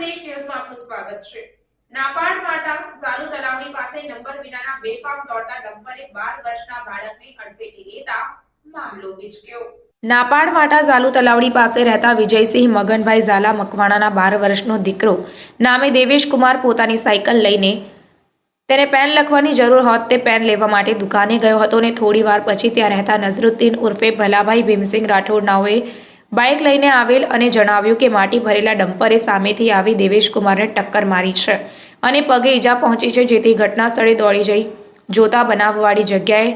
સંદેશ ન્યૂઝમાં આપનું સ્વાગત છે. નાપાડ માટા ઝાલુ તલાવડી પાસે નંબર વિનાના બેફામ દોડતા ડમ્પરે 12 વર્ષના બાળકને અડફેટી લેતા મામલો વિચક્યો નાપાડ માટા ઝાલુ તલાવડી પાસે રહેતા વિજયસિંહ મગનભાઈ ઝાલા મકવાણાના બાર વર્ષનો દીકરો નામે દેવેશ કુમાર પોતાની સાયકલ લઈને તેને પેન લખવાની જરૂર હોત તે પેન લેવા માટે દુકાને ગયો હતો અને થોડી વાર પછી ત્યાં રહેતા નઝરુદ્દીન ઉર્ફે ભલાભાઈ ભીમસિંહ રાઠોડ નાઓએ બાઇક લઈને આવેલ અને જણાવ્યું કે માટી ભરેલા ડમ્પરે સામેથી આવી દેવેશકુમારને ટક્કર મારી છે અને પગે ઈજા પહોંચી છે, જેથી ઘટના સ્થળે દોડી જઈ જોતા બનાવવાળી જગ્યાએ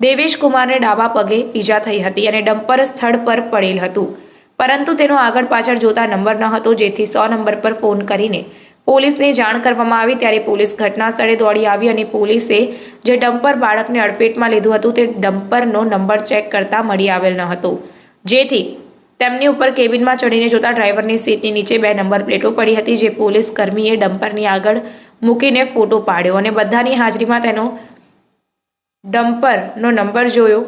દેવેશકુમારને ડાબા પગે ઈજા થઈ હતી અને ડમ્પર સ્થળ પર પડેલ હતું. પરંતુ તેનો આગળ પાછળ જોતા નંબર ન હતો, જેથી સો નંબર પર ફોન કરીને પોલીસને જાણ કરવામાં આવી. ત્યારે પોલીસ ઘટના સ્થળે દોડી આવી અને પોલીસે જે ડમ્પર બાળકને અડફેટમાં લીધું હતું, તે ડમ્પરનો નંબર ચેક કરતા મળી આવેલ ન હતો. જેથી તેમની ઉપર કેબિનમાં ચડીને જોતા ડ્રાઈવરની સીટની નીચે બે નંબર પ્લેટો પડી હતી જે પોલીસ કર્મીએ ડમ્પરની આગળ મૂકીને ફોટો પાડ્યો અને બધાની હાજરીમાં તેનો ડમ્પરનો નંબર જોયો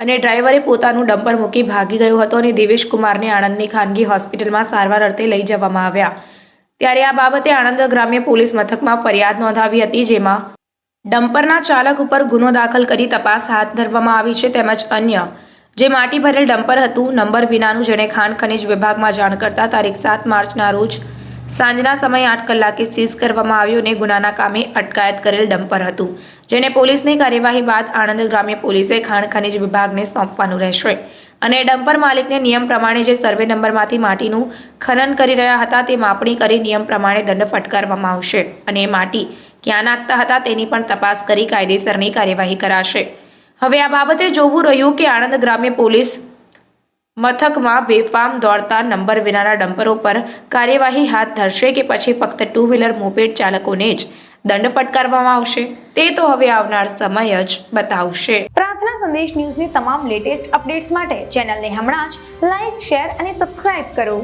અને ડ્રાઈવરે પોતાનું ડમ્પર મૂકી ભાગી ગયો હતો અને દિવેશ કુમારને આણંદની ખાનગી હોસ્પિટલમાં સારવાર અર્થે લઈ જવામાં આવ્યા. ત્યારે આ બાબતે આણંદ ગ્રામ્ય પોલીસ મથકમાં ફરિયાદ નોંધાવી હતી, જેમાં ડમ્પરના ચાલક ઉપર ગુનો દાખલ કરી તપાસ હાથ ધરવામાં આવી છે, તેમજ અન્ય જે માટી ભરેલ ડમ્પર હતું, નંબર વિનાનું જેણે ખાણ ખનિજ વિભાગમાં જાણ કરતા તારીખ સાત માર્ચના રોજ સાંજના સમયે આઠ કલાકે સીઝ કરવામાં આવ્યું અને ગુનાના કામે અટકાયત કરેલ ડમ્પર હતું, જેને પોલીસની કાર્યવાહી બાદ આણંદ ગ્રામ્ય પોલીસે ખાણ ખનિજ વિભાગને સોંપવાનું રહેશે. અને ડમ્પર માલિકને નિયમ પ્રમાણે જે સર્વે નંબરમાંથી માટીનું ખનન કરી રહ્યા હતા તે માપણી કરી નિયમ પ્રમાણે દંડ ફટકારવામાં આવશે અને એ માટી ક્યાં નાખતા હતા તેની પણ તપાસ કરી કાયદેસરની કાર્યવાહી કરાશે. હવે આ બાબતે જોવું રહ્યું કે આણંદ ગ્રામ્ય પોલીસ મથકમાં બેફામ દોડતા નંબર વિનાના ડમ્પરો પર કાર્યવાહી હાથ ધરશે કે પછી ફક્ત ટુ વ્હીલર મોપેડ ચાલકોને જ દંડ ફટકારવામાં આવશે? તે તો હવે આવનાર સમય જ બતાવશે. પ્રાર્થના સંદેશ ન્યૂઝની તમામ લેટેસ્ટ અપડેટ્સ માટે ચેનલને હમણાં જ લાઈક, શેર અને સબસ્ક્રાઇબ કરો.